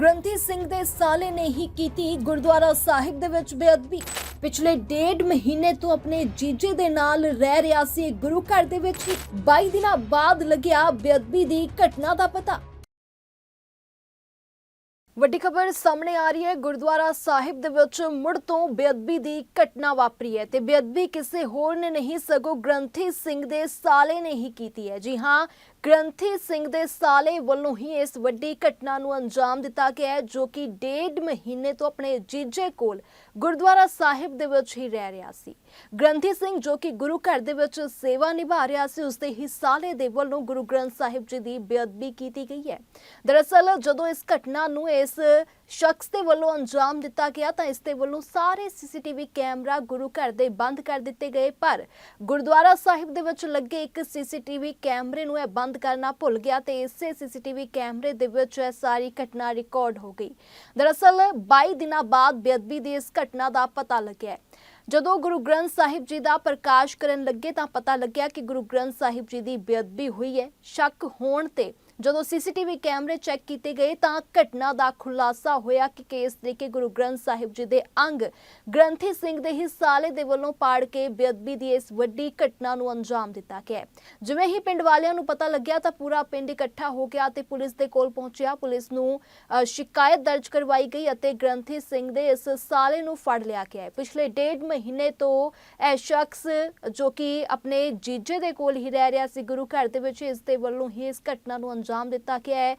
ਗ੍ਰੰਥੀ ਸਿੰਘ ਦੇ ਸਾਲੇ ਨੇ ਹੀ ਕੀਤੀ ਗੁਰਦੁਆਰਾ ਸਾਹਿਬ ਦੇ ਵਿੱਚ ਬੇਅਦਬੀ। ਪਿਛਲੇ ਡੇਢ ਮਹੀਨੇ ਤੋਂ ਆਪਣੇ ਜੀਜੇ ਦੇ ਨਾਲ ਰਹਿ ਰਿਹਾ ਸੀ। ਗੁਰੂ ਘਰ ਦੇ ਵਿੱਚ ਹੀ 22 ਦਿਨਾਂ ਬਾਅਦ ਲੱਗਿਆ ਬੇਅਦਬੀ ਦੀ ਘਟਨਾ ਦਾ ਪਤਾ। ਵੱਡੀ ਖਬਰ ਸਾਹਮਣੇ ਆ ਰਹੀ ਹੈ। ਗੁਰਦੁਆਰਾ ਸਾਹਿਬ ਦੇ ਵਿੱਚ ਮੁੜ ਤੋਂ ਬੇਅਦਬੀ ਦੀ ਘਟਨਾ ਵਾਪਰੀ ਹੈ ਤੇ ਬੇਅਦਬੀ ਕਿਸੇ ਹੋਰ ਨੇ ਨਹੀਂ, ਸਗੋਂ ਗ੍ਰੰਥੀ ਸਿੰਘ ਦੇ ਸਾਲੇ ਨੇ ਹੀ ਕੀਤੀ ਹੈ। ਜੀ ਹਾਂ ਗ੍ਰੰਥੀ ਸਿੰਘ ਦੇ ਸਾਲੇ ਵੱਲੋਂ ਹੀ ਇਸ ਵੱਡੀ ਘਟਨਾ ਨੂੰ ਅੰਜਾਮ ਦਿੱਤਾ ਗਿਆ ਹੈ, ਜੋ ਕਿ ਡੇਢ ਮਹੀਨੇ ਤੋਂ ਆਪਣੇ ਜੀਜੇ ਕੋਲ ਗੁਰਦੁਆਰਾ ਸਾਹਿਬ ਦੇ ਵਿੱਚ ਹੀ ਰਹਿ ਰਿਹਾ ਸੀ। ਗ੍ਰੰਥੀ ਸਿੰਘ ਜੋ ਕਿ ਗੁਰੂ ਘਰ ਦੇ ਵਿੱਚ ਸੇਵਾ ਨਿਭਾ ਰਿਹਾ ਸੀ, ਉਸ ਦੇ ਹੀ ਸਾਲੇ ਦੇ ਵੱਲੋਂ ਗੁਰੂ ਗ੍ਰੰਥ ਸਾਹਿਬ ਜੀ ਦੀ ਬੇਅਦਬੀ ਕੀਤੀ ਗਈ ਹੈ। ਦਰਅਸਲ ਜਦੋਂ ਇਸ ਘਟਨਾ ਨੂੰ ਇਸ ਸ਼ਖਸ ਦੇ ਵੱਲੋਂ ਅੰਜਾਮ ਦਿੱਤਾ ਗਿਆ ਤਾਂ ਇਸ ਦੇ ਵੱਲੋਂ ਸਾਰੇ ਸੀਸੀਟੀਵੀ ਕੈਮਰਾ ਗੁਰੂ ਘਰ ਦੇ ਬੰਦ ਕਰ ਦਿੱਤੇ ਗਏ, ਪਰ ਗੁਰਦੁਆਰਾ ਸਾਹਿਬ ਦੇ ਵਿੱਚ ਲੱਗੇ ਇੱਕ ਸੀਸੀਟੀਵੀ ਕੈਮਰੇ ਨੂੰ ਇਹ ਬੰਦ ਕਰਨਾ ਭੁੱਲ ਗਿਆ ਤੇ ਇਸੇ ਸੀਸੀਟੀਵੀ ਕੈਮਰੇ ਦੇ ਵਿੱਚ ਇਹ ਸਾਰੀ ਘਟਨਾ ਰਿਕਾਰਡ ਹੋ ਗਈ। ਦਰਅਸਲ 22 ਦਿਨਾਂ ਬਾਅਦ ਬੇਅਦਬੀ ਦੀ ਇਸ ਘਟਨਾ ਦਾ ਪਤਾ ਲੱਗਿਆ। ਜਦੋਂ ਗੁਰੂ ਗ੍ਰੰਥ ਸਾਹਿਬ ਜੀ ਦਾ ਪ੍ਰਕਾਸ਼ ਕਰਨ ਲੱਗੇ ਤਾਂ ਪਤਾ ਲੱਗਿਆ ਕਿ ਗੁਰੂ ਗ੍ਰੰਥ ਸਾਹਿਬ ਜੀ ਦੀ ਬੇਅਦਬੀ ਹੋਈ ਹੈ। ਸ਼ੱਕ ਹੋਣ ਤੇ ਜਦੋਂ ਸੀਸੀਟੀਵੀ ਕੈਮਰੇ ਚੈੱਕ ਕੀਤੇ ਗਏ ਤਾਂ ਘਟਨਾ ਦਾ ਖੁਲਾਸਾ ਹੋਇਆ ਕਿ ਕੇਸ ਦੇ ਕੇ ਗੁਰੂ ਗ੍ਰੰਥ ਸਾਹਿਬ ਜੀ ਦੇ ਅੰਗ ਗ੍ਰੰਥੀ ਸਿੰਘ ਦੇ ਹੀ ਸਾਲੇ ਦੇ ਵੱਲੋਂ ਪਾੜ ਕੇ ਬੇਅਦਬੀ ਦੀ ਇਸ ਵੱਡੀ ਘਟਨਾ ਨੂੰ ਅੰਜਾਮ ਦਿੱਤਾ ਗਿਆ ਜਿਵੇਂ ਹੀ ਪਿੰਡ ਵਾਲਿਆਂ ਨੂੰ ਪਤਾ ਲੱਗਿਆ ਤਾਂ ਪੂਰਾ ਪਿੰਡ ਇਕੱਠਾ ਹੋ ਗਿਆ ਤੇ ਪੁਲਿਸ ਦੇ ਕੋਲ ਪਹੁੰਚਿਆ। ਪੁਲਿਸ ਨੂੰ ਸ਼ਿਕਾਇਤ ਦਰਜ ਕਰਵਾਈ ਗਈ ਅਤੇ ਗ੍ਰੰਥੀ ਸਿੰਘ ਦੇ ਇਸ ਸਾਲੇ ਨੂੰ ਫੜ ਲਿਆ ਗਿਆ ਹੈ। ਪਿਛਲੇ ਡੇਢ ਮਹੀਨੇ ਤੋਂ ਇਹ ਸ਼ਖਸ ਜੋ ਕਿ ਆਪਣੇ ਜੀਜੇ ਦੇ ਕੋਲ ਹੀ ਰਹਿ ਰਿਹਾ ਸੀ, ਗੁਰੂ ਘਰ ਦੇ ਵਿੱਚ ਇਸ ਦੇ ਵੱਲੋਂ ਹੀ ਇਸ ਘਟਨਾ ਨੂੰ ਅੰਜਾਮ ਦਿੱਤਾ ਗਿਆ ਹੈ।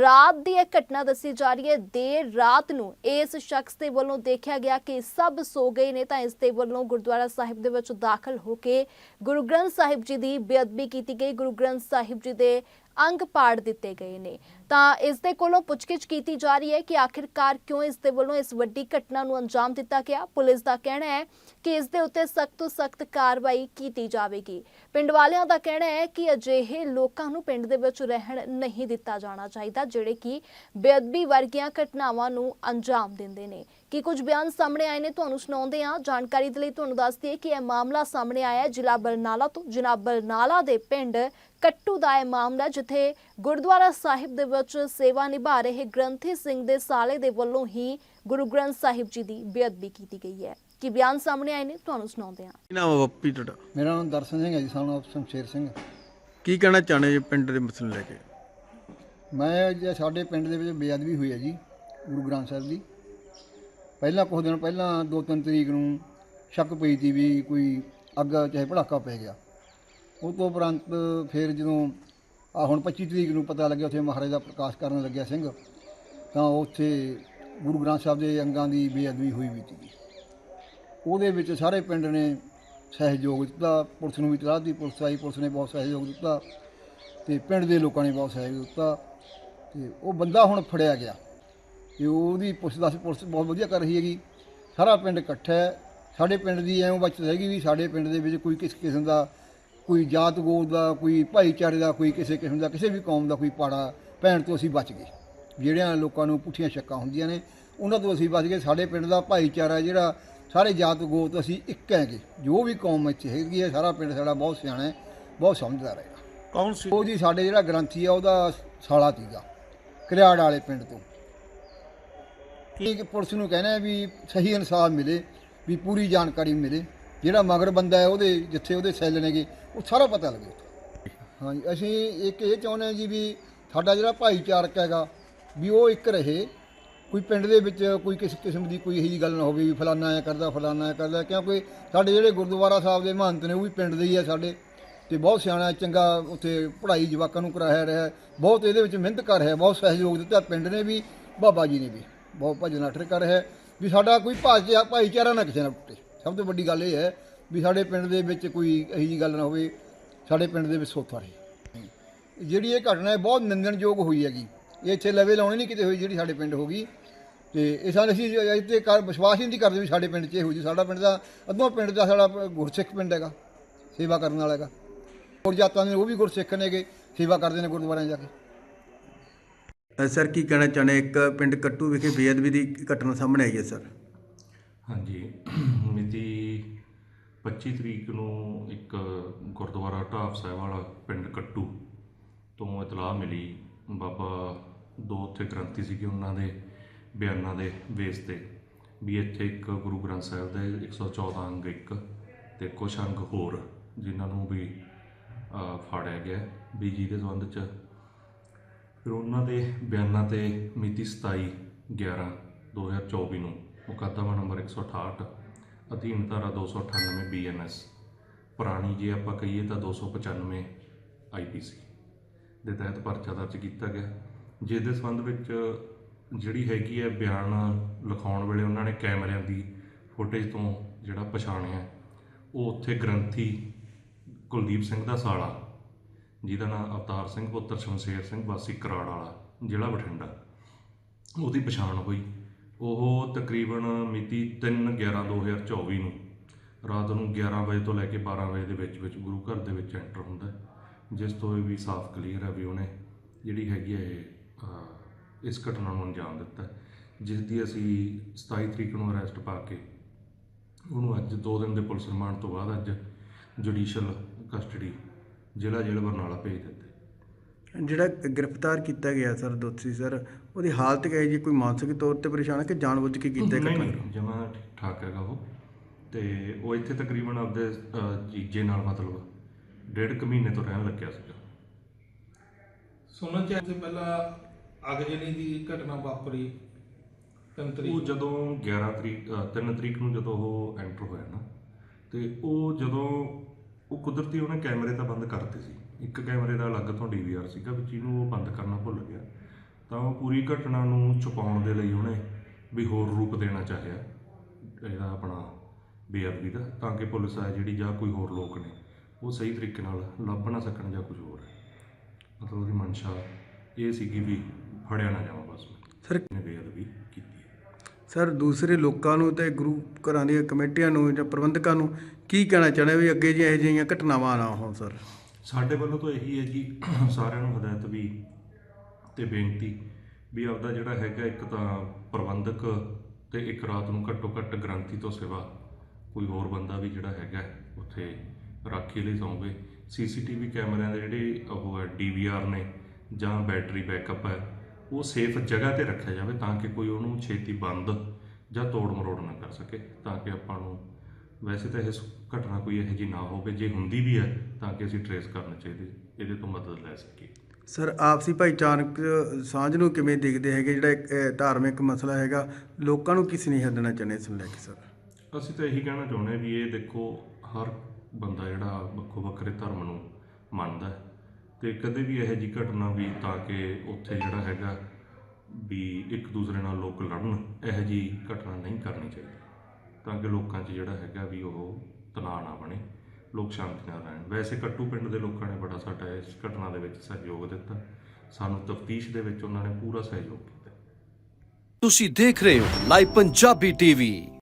ਰਾਤ ਦੀ ਇਹ ਘਟਨਾ ਦੱਸੀ ਜਾ ਰਹੀ ਹੈ। ਦੇਰ ਰਾਤ ਨੂੰ ਇਸ ਸ਼ਖਸ ਦੇ ਵੱਲੋਂ ਦੇਖਿਆ ਗਿਆ ਕਿ ਸਭ ਸੋ ਗਏ ਨੇ ਤਾਂ ਇਸ ਦੇ ਵੱਲੋਂ ਗੁਰਦੁਆਰਾ ਸਾਹਿਬ ਦੇ ਵਿੱਚ ਦਾਖਲ ਹੋ ਕੇ ਗੁਰੂ ਗ੍ਰੰਥ ਸਾਹਿਬ ਜੀ ਦੀ ਬੇਅਦਬੀ ਕੀਤੀ ਗਈ। ਗੁਰੂ ਗ੍ਰੰਥ ਸਾਹਿਬ ਜੀ ਦੇ ਅੰਗ ਪਾੜ ਦਿੱਤੇ ਗਏ ਨੇ। ਤਾਂ ਇਸ ਦੇ ਕੋਲੋਂ ਪੁੱਛਗਿੱਛ ਕੀਤੀ ਜਾ ਰਹੀ ਹੈ ਕਿ ਆਖਿਰਕਾਰ ਕਿਉਂ ਇਸ ਦੇ ਵੱਲੋਂ ਇਸ ਵੱਡੀ ਘਟਨਾ ਨੂੰ ਅੰਜਾਮ ਦਿੱਤਾ ਗਿਆ। ਪੁਲਿਸ ਦਾ ਕਹਿਣਾ ਹੈ ਕਿ ਇਸ ਦੇ ਉੱਤੇ ਸਖਤ ਤੋਂ ਸਖਤ ਕਾਰਵਾਈ ਕੀਤੀ ਜਾਵੇਗੀ। ਪਿੰਡ ਵਾਲਿਆਂ ਦਾ ਕਹਿਣਾ ਹੈ ਕਿ ਅਜਿਹੇ ਲੋਕਾਂ ਨੂੰ ਪਿੰਡ ਦੇ ਵਿੱਚ ਰਹਿਣ ਨਹੀਂ ਦਿੱਤਾ ਜਾਣਾ ਚਾਹੀਦਾ, ਜਿਹੜੇ ਕਿ ਬੇਅਦਬੀ ਵਰਗੀਆਂ ਘਟਨਾਵਾਂ ਨੂੰ ਅੰਜਾਮ ਦਿੰਦੇ ਨੇ। ਕੀ ਕੁਝ ਬਿਆਨ ਸਾਹਮਣੇ ਆਏ ਨੇ ਤੁਹਾਨੂੰ ਸੁਣਾਉਂਦੇ ਹਾਂ। ਜਾਣਕਾਰੀ ਦੇ ਲਈ ਤੁਹਾਨੂੰ ਦੱਸਦੀ ਹੈ ਕਿ ਇਹ ਮਾਮਲਾ ਸਾਹਮਣੇ ਆਇਆ ਹੈ ਜ਼ਿਲ੍ਹਾ ਬਰਨਾਲਾ ਤੋਂ। ਜ਼ਿਲ੍ਹਾ ਬਰਨਾਲਾ ਦੇ ਪਿੰਡ ਕੱਟੂ ਦਾ ਇਹ ਮਾਮਲਾ, ਜਿੱਥੇ ਗੁਰਦੁਆਰਾ ਸਾਹਿਬ ਦੇ ਵਿੱਚ ਸੇਵਾ ਨਿਭਾ ਰਹੇ ਗ੍ਰੰਥੀ ਸਿੰਘ ਦੇ ਸਾਲੇ ਦੇ ਵੱਲੋਂ ਹੀ ਗੁਰੂ ਗ੍ਰੰਥ ਸਾਹਿਬ ਜੀ ਦੀ ਬੇਅਦਬੀ ਕੀਤੀ ਗਈ ਹੈ। ਕੀ ਬਿਆਨ ਸਾਹਮਣੇ ਆਏ ਨੇ ਤੁਹਾਨੂੰ ਸੁਣਾਉਂਦੇ ਹਾਂ। ਕੀ ਨਾਮ ਹੈ ਬੱਪੀ ਤੁਹਾਡਾ? ਮੇਰਾ ਨਾਮ ਦਰਸ਼ਨ ਸਿੰਘ ਹੈ ਜੀ ਸਾਨੂੰ ਸ਼ਮਸ਼ੇਰ ਸਿੰਘ ਕੀ ਕਹਿਣਾ ਚਾਹੁੰਦੇ ਜੀ ਪਿੰਡ ਦੇ ਮਸਲੇ ਲੈ ਕੇ? ਮੈਂ ਜੇ ਸਾਡੇ ਪਿੰਡ ਦੇ ਵਿੱਚ ਬੇਅਦਬੀ ਹੋਈ ਹੈ ਜੀ ਗੁਰੂ ਗ੍ਰੰਥ ਸਾਹਿਬ ਦੀ। ਪਹਿਲਾਂ ਕੁਝ ਦਿਨ ਪਹਿਲਾਂ ਦੋ ਤਿੰਨ ਤਰੀਕ ਨੂੰ ਸ਼ੱਕ ਪਈ ਸੀ ਵੀ ਕੋਈ ਅੱਗ ਚਾਹੇ ਭੜਾਕਾ ਪੈ ਗਿਆ। ਉਸ ਤੋਂ ਉਪਰੰਤ ਫਿਰ ਜਦੋਂ ਆ ਹੁਣ 25 ਤਰੀਕ ਨੂੰ ਪਤਾ ਲੱਗਿਆ ਉੱਥੇ ਮਹਾਰਾਜ ਦਾ ਪ੍ਰਕਾਸ਼ ਕਰਨ ਲੱਗਿਆ ਸਿੰਘ। ਤਾਂ ਉੱਥੇ ਗੁਰੂ ਗ੍ਰੰਥ ਸਾਹਿਬ ਦੇ ਅੰਗਾਂ ਦੀ ਬੇਅਦਬੀ ਹੋਈ ਵੀ ਸੀ ਉਹਦੇ ਵਿੱਚ ਸਾਰੇ ਪਿੰਡ ਨੇ ਸਹਿਯੋਗ ਦਿੱਤਾ, ਪੁਲਿਸ ਨੂੰ ਵੀ ਤਲਾਹ ਦੀ ਪੁਲਿਸ ਆਈ, ਪੁਲਿਸ ਨੇ ਬਹੁਤ ਸਹਿਯੋਗ ਦਿੱਤਾ ਤੇ ਪਿੰਡ ਦੇ ਲੋਕਾਂ ਨੇ ਬਹੁਤ ਸਹਿਯੋਗ ਦਿੱਤਾ ਤੇ ਉਹ ਬੰਦਾ ਹੁਣ ਫੜਿਆ ਗਿਆ। ਤੇ ਉਹਦੀ ਪੁਲਿਸ ਪੁਲਿਸ ਬਹੁਤ ਵਧੀਆ ਕਰ ਰਹੀ ਹੈਗੀ। ਸਾਰਾ ਪਿੰਡ ਇਕੱਠਾ ਹੈ। ਸਾਡੇ ਪਿੰਡ ਦੀ ਐਵੇਂ ਬਚਤ ਹੈਗੀ ਵੀ ਸਾਡੇ ਪਿੰਡ ਦੇ ਵਿੱਚ ਕੋਈ ਕਿਸ ਕਿਸਮ ਦਾ ਕੋਈ ਜਾਤ ਗੋਤ ਦਾ ਕੋਈ ਭਾਈਚਾਰੇ ਦਾ ਕੋਈ ਕਿਸੇ ਕਿਸਮ ਦਾ ਕਿਸੇ ਵੀ ਕੌਮ ਦਾ ਕੋਈ ਪਾੜਾ ਪੈਣ ਤੋਂ ਅਸੀਂ ਬਚ ਗਏ। ਜਿਹੜਿਆਂ ਲੋਕਾਂ ਨੂੰ ਪੁੱਠੀਆਂ ਸ਼ੱਕਾਂ ਹੁੰਦੀਆਂ ਨੇ ਉਹਨਾਂ ਤੋਂ ਅਸੀਂ ਬਚ ਗਏ। ਸਾਡੇ ਪਿੰਡ ਦਾ ਭਾਈਚਾਰਾ ਜਿਹੜਾ ਸਾਰੇ ਜਾਤ ਗੋਤ ਅਸੀਂ ਇੱਕ ਹੈਗੇ ਜੋ ਵੀ ਕੌਮ ਇੱਥੇ ਹੈਗੀ ਹੈ ਸਾਰਾ ਪਿੰਡ ਸਾਡਾ ਬਹੁਤ ਸਿਆਣਾ ਹੈ ਬਹੁਤ ਸਮਝਦਾਰ ਹੈ ਕੌਣ ਸੀ? ਉਹ ਜੀ ਸਾਡੇ ਜਿਹੜਾ ਗ੍ਰੰਥੀ ਆ ਉਹਦਾ ਸਾਲਾ ਸੀਗਾ ਕਰਿਆੜ ਵਾਲੇ ਪਿੰਡ ਤੋਂ। ਠੀਕ ਪੁਲਿਸ ਨੂੰ ਕਹਿਣਾ ਵੀ ਸਹੀ ਇਨਸਾਫ ਮਿਲੇ ਵੀ ਪੂਰੀ ਜਾਣਕਾਰੀ ਮਿਲੇ। ਜਿਹੜਾ ਮਗਰ ਬੰਦਾ ਹੈ, ਉਹਦੇ ਜਿੱਥੇ ਉਹਦੇ ਸੈੱਲ ਨੇਗੇ, ਉਹ ਸਾਰਾ ਪਤਾ ਲੱਗੇ ਹਾਂਜੀ, ਅਸੀਂ ਇੱਕ ਇਹ ਚਾਹੁੰਦੇ ਹਾਂ ਜੀ ਵੀ ਸਾਡਾ ਜਿਹੜਾ ਭਾਈਚਾਰਕ ਹੈਗਾ, ਵੀ ਉਹ ਇੱਕ ਰਹੇ। ਕੋਈ ਪਿੰਡ ਦੇ ਵਿੱਚ ਕੋਈ ਕਿਸੇ ਕਿਸਮ ਦੀ ਕੋਈ ਇਹੋ ਜਿਹੀ ਗੱਲ ਨਾ ਹੋਵੇ ਵੀ ਫਲਾਨਾ ਐ ਕਰਦਾ, ਫਲਾਨਾ ਐ ਕਰਦਾ, ਕਿਉਂਕਿ ਸਾਡੇ ਜਿਹੜੇ ਗੁਰਦੁਆਰਾ ਸਾਹਿਬ ਦੇ ਮਹੰਤ ਨੇ, ਉਹ ਵੀ ਪਿੰਡ ਦੇ ਹੀ ਆ ਸਾਡੇ। ਤੇ ਬਹੁਤ ਸਿਆਣਾ, ਚੰਗਾ ਉੱਥੇ ਪੜ੍ਹਾਈ ਜਵਾਕਾਂ ਨੂੰ ਕਰਾਇਆ ਰਿਹਾ ਬਹੁਤ ਇਹਦੇ ਵਿੱਚ ਮਿਹਨਤ ਕਰ ਰਿਹਾ ਬਹੁਤ ਸਹਿਯੋਗ ਦਿੱਤਾ। ਪਿੰਡ ਨੇ ਵੀ, ਬਾਬਾ ਜੀ ਨੇ ਵੀ, ਬਹੁਤ ਭਜਨ ਅਠਰ ਕਰ ਰਿਹਾ ਵੀ ਸਾਡਾ ਕੋਈ ਭਾਈਚਾ ਭਾਈਚਾਰਾ ਨਾ ਕਿਸੇ ਨਾਲ ਟੁੱਟੇ। ਸਭ ਤੋਂ ਵੱਡੀ ਗੱਲ ਇਹ ਹੈ ਵੀ ਸਾਡੇ ਪਿੰਡ ਦੇ ਵਿੱਚ ਕੋਈ ਇਹੋ ਜਿਹੀ ਗੱਲ ਨਾ ਹੋਵੇ ਸਾਡੇ ਪਿੰਡ ਦੇ ਵਿੱਚ ਸੋਥਾ ਰਹੇ। ਜਿਹੜੀ ਇਹ ਘਟਨਾ ਹੈ ਬਹੁਤ ਨਿੰਦਣਯੋਗ ਹੋਈ ਹੈਗੀ। ਇਹ ਇੱਥੇ ਲਵੇ ਲਾਉਣੀ ਨਹੀਂ ਕਿਤੇ ਹੋਈ ਜਿਹੜੀ ਸਾਡੇ ਪਿੰਡ ਹੋ ਗਈ। ਤੇ ਇਹ ਸਾਨੂੰ ਅਸੀਂ ਇਹ ਤੇ ਕਰ ਵਿਸ਼ਵਾਸ ਹੀ ਨਹੀਂ ਕਰਦੇ ਵੀ ਸਾਡੇ ਪਿੰਡ 'ਚ ਇਹ ਹੋ ਜੀ ਸਾਡਾ ਪਿੰਡ ਦਾ ਅੱਧੋਂ ਪਿੰਡ ਦਾ ਸਾਡਾ ਗੁਰਸਿੱਖ ਪਿੰਡ ਹੈਗਾ ਸੇਵਾ ਕਰਨ ਵਾਲਾ ਹੈਗਾ। ਹੋਰ ਜਾਤਾਂ ਦੇ ਉਹ ਵੀ ਗੁਰਸਿੱਖ ਨੇਗੇ ਸੇਵਾ ਕਰਦੇ ਨੇ ਗੁਰਦੁਆਰਿਆਂ ਜਾ ਕੇ। ਸਰ ਕੀ ਕਹਿਣਾ ਚਾਹੁੰਦੇ? ਇੱਕ ਪਿੰਡ ਕੱਟੂ ਵਿਖੇ ਬੇਅਦਬੀ ਦੀ ਘਟਨਾ ਸਾਹਮਣੇ ਆਈ ਹੈ ਸਰ। ਹਾਂਜੀ। 25 ਤਰੀਕ ਨੂੰ ਇੱਕ ਗੁਰਦੁਆਰਾ ਢਾਬ ਸਾਹਿਬ ਵਾਲਾ ਪਿੰਡ ਕੱਟੂ ਤੋਂ ਇਤਲਾਹ ਮਿਲੀ। ਬਾਬਾ ਦੋ ਉੱਥੇ ਗ੍ਰੰਥੀ ਸੀਗੇ ਉਹਨਾਂ ਦੇ, ਬਿਆਨਾਂ ਦੇ ਬੇਸ ਤੇ ਵੀ ਇੱਥੇ ਇੱਕ ਗੁਰੂ ਗ੍ਰੰਥ ਸਾਹਿਬ ਦੇ 114 ਅੰਗ ਇੱਕ ਤੇ ਕੁਛ ਅੰਗ ਹੋਰ ਜਿਨ੍ਹਾਂ ਨੂੰ ਵੀ ਫਾੜਿਆ ਗਿਆ ਵੀ ਜਿਹਦੇ ਸੰਬੰਧ ਚ। ਫਿਰ ਉਹਨਾਂ ਦੇ ਬਿਆਨਾਂ ਤੇ ਮਿਤੀ 27 11 2024 ਨੂੰ ਮੁਕੱਦਮਾ ਨੰਬਰ 168 ਅਧੀਨ ਧਾਰਾ 298 ਬੀਐਨਐਸ ਪੁਰਾਣੀ ਜੇ ਆਪਾਂ ਕਹੀਏ ਤਾਂ 295 ਆਈਪੀਸੀ ਦੇ ਤਹਿਤ ਪਰਚਾ ਦਰਜ ਕੀਤਾ ਗਿਆ। ਜਿਸ ਦੇ ਸੰਬੰਧ ਵਿੱਚ ਜਿਹੜੀ ਹੈਗੀ ਹੈ ਬਿਆਨ ਲਿਖਾਉਣ ਵੇਲੇ ਉਹਨਾਂ ਨੇ ਕੈਮਰਿਆਂ ਦੀ ਫੁਟੇਜ ਤੋਂ ਜਿਹੜਾ ਪਛਾਣਿਆ। ਉਹ ਉੱਥੇ ਗ੍ਰੰਥੀ ਕੁਲਦੀਪ ਸਿੰਘ ਦਾ ਸਾਲਾ, ਜਿਹਦਾ ਨਾਮ ਅਵਤਾਰ ਸਿੰਘ, ਪੁੱਤਰ ਸ਼ਮਸ਼ੇਰ ਸਿੰਘ, ਵਾਸੀ ਕਰਾੜ ਵਾਲਾ, ਜ਼ਿਲ੍ਹਾ ਬਠਿੰਡਾ। ਉਹਦੀ ਪਛਾਣ ਹੋਈ। ਉਹ ਤਕਰੀਬਨ ਮਿਤੀ 3/11/2024 ਨੂੰ ਰਾਤ ਨੂੰ 11 ਵਜੇ ਤੋਂ ਲੈ ਕੇ 12 ਵਜੇ ਦੇ ਵਿੱਚ ਵਿੱਚ ਗੁਰੂ ਘਰ ਦੇ ਵਿੱਚ ਐਂਟਰ ਹੁੰਦਾ ਜਿਸ ਤੋਂ ਇਹ ਵੀ ਸਾਫ਼ ਕਲੀਅਰ ਹੈ ਵੀ ਉਹਨੇ ਜਿਹੜੀ ਹੈਗੀ ਹੈ ਇਹ, ਇਸ ਘਟਨਾ ਨੂੰ ਅੰਜਾਮ ਦਿੱਤਾ ਜਿਸ ਦੀ ਅਸੀਂ 27 ਤਰੀਕ ਨੂੰ ਅਰੈਸਟ ਪਾ ਕੇ ਉਹਨੂੰ ਅੱਜ 2 ਦਿਨ ਦੇ ਪੁਲਿਸ ਰਿਮਾਂਡ ਤੋਂ ਬਾਅਦ ਅੱਜ ਜੁਡੀਸ਼ੀਅਲ ਕਸਟਡੀ ਜ਼ਿਲ੍ਹਾ ਜੇਲ੍ਹ ਬਰਨਾਲਾ ਭੇਜ ਦਿੱਤਾ ਜਿਹੜਾ ਗ੍ਰਿਫਤਾਰ ਕੀਤਾ ਗਿਆ ਸਰ ਦੋਸ਼ੀ ਸਰ ਉਹਦੀ ਹਾਲਤ ਕਿਹੋ ਜੀ ਕੋਈ ਮਾਨਸਿਕ ਤੌਰ ਤੇ ਪਰੇਸ਼ਾਨ ਹੈ ਕਿ ਜਾਣਬੁੱਝ ਕੇ ਕੀਤਾ ਨਹੀਂ ਘਟਨਾ ਜਮਾ ਠੀਕ ਠਾਕ ਹੈਗਾ ਉਹ। ਤੇ ਉਹ ਇੱਥੇ ਤਕਰੀਬਨ ਆਪਦੇ ਅਹ, ਜੀਜੇ ਨਾਲ ਮਤਲਬ ਡੇਢ ਕੁ ਮਹੀਨੇ ਤੋਂ ਰਹਿਣ ਲੱਗਿਆ ਸੀਗਾ। ਸੁਣਨ ਚ ਆਇਆ ਸੀ ਪਹਿਲਾਂ ਅਗਜਨੀ ਦੀ ਘਟਨਾ ਵਾਪਰੀ ਤਿੰਨ ਉਹ ਜਦੋਂ 11 ਤਰੀਕ 3 ਤਰੀਕ ਨੂੰ ਜਦੋਂ ਉਹ ਐਂਟਰ ਹੋਇਆ ਨਾ ਤੇ ਉਹ ਜਦੋਂ ਉਹ ਕੁਦਰਤੀ ਉਹਨੇ ਕੈਮਰੇ ਤਾਂ ਬੰਦ ਕਰਤੇ ਸੀ। ਇੱਕ ਕੈਮਰੇ ਦਾ ਅਲੱਗ ਤੋਂ ਡੀਵੀਆਰ ਸੀਗਾ ਵਿੱਚ ਇਹਨੂੰ ਉਹ ਬੰਦ ਕਰਨਾ ਭੁੱਲ ਗਿਆ। ਤਾਂ ਉਹ ਪੂਰੀ ਘਟਨਾ ਨੂੰ ਛੁਪਾਉਣ ਦੇ ਲਈ ਉਹਨੇ ਵੀ ਹੋਰ ਰੂਪ ਦੇਣਾ ਚਾਹਿਆ ਇਹਦਾ ਆਪਣਾ ਬੇਅਦਬੀ ਦਾ ਤਾਂ ਕਿ ਪੁਲਿਸ ਆ ਜਿਹੜੀ ਜਾਂ ਕੋਈ ਹੋਰ ਲੋਕ ਨੇ ਉਹ ਸਹੀ ਤਰੀਕੇ ਨਾਲ ਲੱਭ ਨਾ ਸਕਣ ਜਾਂ ਕੁਝ ਹੋਰ। ਮਤਲਬ ਉਹਦੀ ਮਨਸ਼ਾ ਇਹ ਸੀਗੀ ਵੀ ਫੜਿਆ ਨਾ ਜਾਵਾਂ ਬਸ ਸਰ ਨੇ ਬੇਅਦਬੀ ਕੀਤੀ ਸਰ ਦੂਸਰੇ ਲੋਕਾਂ ਨੂੰ ਤੇ ਗੁਰੂ ਘਰਾਂ ਦੀਆਂ ਕਮੇਟੀਆਂ ਨੂੰ ਜਾਂ ਪ੍ਰਬੰਧਕਾਂ ਨੂੰ ਕੀ ਕਹਿਣਾ ਚਾਹੁੰਦੇ ਵੀ ਅੱਗੇ ਜੀ ਇਹੋ ਜਿਹੀਆਂ ਘਟਨਾਵਾਂ ਨਾ ਹੋਣ ਸਰ? ਸਾਡੇ ਵੱਲੋਂ ਤਾਂ ਇਹੀ ਹੈ ਜੀ ਸਾਰਿਆਂ ਨੂੰ ਹਦਾਇਤ ਵੀ ਤੇ ਬੇਨਤੀ ਵੀ ਆਪਦਾ ਜਿਹੜਾ ਹੈਗਾ ਇੱਕ ਤਾਂ ਪ੍ਰਬੰਧਕ ਤੇ ਇੱਕ ਰਾਤ ਨੂੰ ਘੱਟੋ ਘੱਟ ਗ੍ਰੰਥੀ ਤੋਂ ਸਿਵਾ ਕੋਈ ਹੋਰ ਬੰਦਾ ਵੀ ਜਿਹੜਾ ਹੈਗਾ ਉੱਥੇ ਰਾਖੀ ਲਈ ਸੌਂਵੇ। ਸੀਸੀਟੀਵੀ ਕੈਮਰਿਆਂ ਦੇ ਜਿਹੜੇ ਉਹ ਹੈ, ਡੀਵੀਆਰ ਨੇ ਜਾਂ ਬੈਟਰੀ ਬੈਕਅਪ ਹੈ, ਉਹ ਸੇਫ ਜਗ੍ਹਾ ਤੇ ਰੱਖਿਆ ਜਾਵੇ ਤਾਂ ਕਿ ਕੋਈ ਉਹਨੂੰ ਛੇਤੀ ਬੰਦ ਜਾਂ ਤੋੜ ਮਰੋੜ ਨਾ ਕਰ ਸਕੇ ਤਾਂ ਕਿ ਆਪਾਂ ਨੂੰ ਵੈਸੇ ਤਾਂ ਇਹ ਘਟਨਾ ਕੋਈ ਇਹੋ ਜਿਹੀ ਨਾ ਹੋਵੇ ਜੇ ਹੁੰਦੀ ਵੀ ਹੈ ਤਾਂ ਕਿ ਅਸੀਂ ਟਰੇਸ ਕਰਨਾ ਚਾਹੀਦੇ ਇਹਦੇ ਤੋਂ ਮਦਦ ਲੈ ਸਕੀਏ। ਸਰ ਆਪਸੀ ਭਾਈਚਾਰਕ ਸਾਂਝ ਨੂੰ ਕਿਵੇਂ ਦੇਖਦੇ ਹੈਗੇ? ਜਿਹੜਾ ਇੱਕ ਧਾਰਮਿਕ ਮਸਲਾ ਹੈਗਾ ਲੋਕਾਂ ਨੂੰ ਕੀ ਸੁਨੇਹਾ ਦੇਣਾ ਚਾਹੁੰਦੇ ਇਸ ਨੂੰ ਲੈ ਕੇ ਸਰ? ਅਸੀਂ ਤਾਂ ਇਹੀ ਕਹਿਣਾ ਚਾਹੁੰਦੇ ਵੀ ਇਹ ਦੇਖੋ ਹਰ ਬੰਦਾ ਜਿਹੜਾ ਵੱਖੋ ਵੱਖਰੇ ਧਰਮ ਨੂੰ ਮੰਨਦਾ ਹੈ। ਤੇ ਕਦੇ ਵੀ ਇਹੋ ਜਿਹੀ ਘਟਨਾ ਵੀ ਤਾਂ ਕਿ ਉੱਥੇ ਜਿਹੜਾ ਹੈਗਾ ਵੀ ਇੱਕ ਦੂਸਰੇ ਨਾਲ ਲੋਕ ਲੜਨ ਇਹੋ ਜਿਹੀ ਘਟਨਾ ਨਹੀਂ ਕਰਨੀ ਚਾਹੀਦੀ। ਤਾਂ ਕਿ ਲੋਕਾਂ 'ਚ ਜਿਹੜਾ ਹੈਗਾ ਵੀ ਉਹ ਤਣਾਅ ਨਾ ਬਣੇ, ਲੋਕ ਸ਼ਾਂਤੀ ਨਾਲ ਰਹਿਣ। ਵੈਸੇ ਕੱਟੂ ਪਿੰਡ ਦੇ ਲੋਕਾਂ ਨੇ ਬੜਾ ਸਾਡਾ ਇਸ ਘਟਨਾ ਦੇ ਵਿੱਚ ਸਹਿਯੋਗ ਦਿੱਤਾ। ਸਾਨੂੰ ਤਫਤੀਸ਼ ਦੇ ਵਿੱਚ ਉਹਨਾਂ ਨੇ ਪੂਰਾ ਸਹਿਯੋਗ ਕੀਤਾ। ਤੁਸੀਂ ਦੇਖ ਰਹੇ ਹੋ ਲਾਈਵ ਪੰਜਾਬੀ ਟੀਵੀ।